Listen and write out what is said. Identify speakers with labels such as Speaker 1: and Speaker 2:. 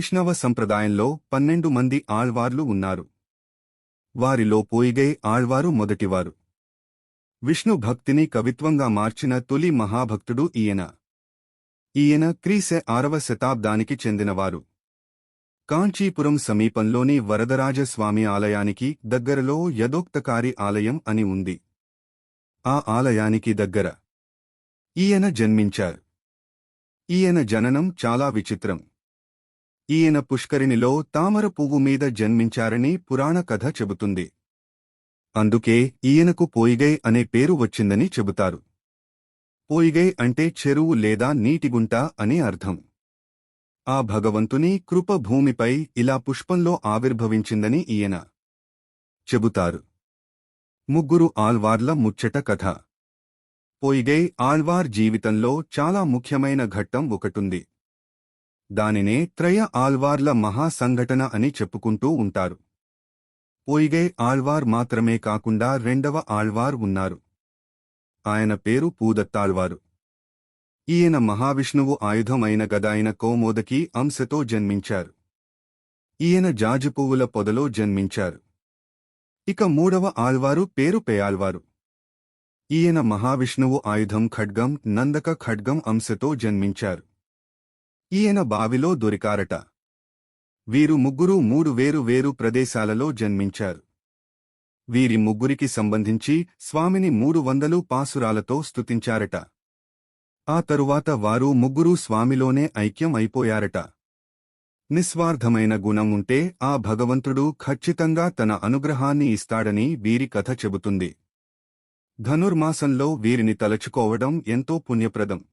Speaker 1: వైష్ణవ సంప్రదాయంలో పన్నెండు మంది ఆళ్వార్లు ఉన్నారు. వారిలో పోయిగై ఆళ్వారు మొదటివారు. విష్ణు భక్తిని కవిత్వంగా మార్చిన తొలి మహాభక్తుడు ఈయన. ఈయన క్రీసె ఆరవ శతాబ్దానికి చెందినవారు. కాంచీపురం సమీపంలోని వరదరాజస్వామి ఆలయానికి దగ్గరలో యదోక్తకారి ఆలయం అని ఉంది. ఆ ఆలయానికి దగ్గర. ఈయన జన్మించారు. ఈయన జననం చాలా విచిత్రం. ఈయన పుష్కరిణిలో తామర పువ్వు మీద జన్మించారని పురాణ కథ చెబుతుంది. అందుకే ఈయనకు పోయిగై అనే పేరు వచ్చిందని చెబుతారు. పోయిగై అంటే చెరువు లేదా నీటిగుంట అని అర్థం. ఆ భగవంతుని కృప భూమిపై ఇలా పుష్పంలో ఆవిర్భవించిందని ఈయన చెబుతారు. ముగ్గురు ఆల్వార్ల ముచ్చట కథ. పోయిగై ఆల్వార్ జీవితంలో చాలా ముఖ్యమైన ఘట్టం ఒకటుంది. దానినే త్రయ ఆల్వార్ల మహాసంఘటన అని చెప్పుకుంటూ ఉంటారు. పొయిగే ఆళ్వార్ మాత్రమే కాకుండా రెండవ ఆళ్వార్ ఉన్నారు. ఆయన పేరు పూదత్తాళ్వారు. ఈయన మహావిష్ణువు ఆయుధం అయిన కోమోదకి కౌమోదకి అంశతో జన్మించారు. ఈయన జాజిపువ్వుల పొదలో జన్మించారు. ఇక మూడవ ఆళ్వారు పేరు పేయాల్వారు ఈయన మహావిష్ణువు ఆయుధం ఖడ్గం నందక ఖడ్గం అంశతో జన్మించారు. ఈయన బావిలో దొరికారట. వీరు ముగ్గురు మూడు వేరు వేరు ప్రదేశాలలో జన్మించారు. వీరి ముగ్గురికి సంబంధించి స్వామిని మూడు వందలు పాసురాలతో స్తుతించారట. ఆ తరువాత వారు ముగ్గురు స్వామిలోనే ఐక్యం అయిపోయారట. నిస్వార్థమైన గుణం ఉంటే ఆ భగవంతుడు ఖచ్చితంగా తన అనుగ్రహాన్ని ఇస్తాడని వీరి కథ చెబుతుంది. ధనుర్మాసంలో వీరిని తలచుకోవడం ఎంతో పుణ్యప్రదం.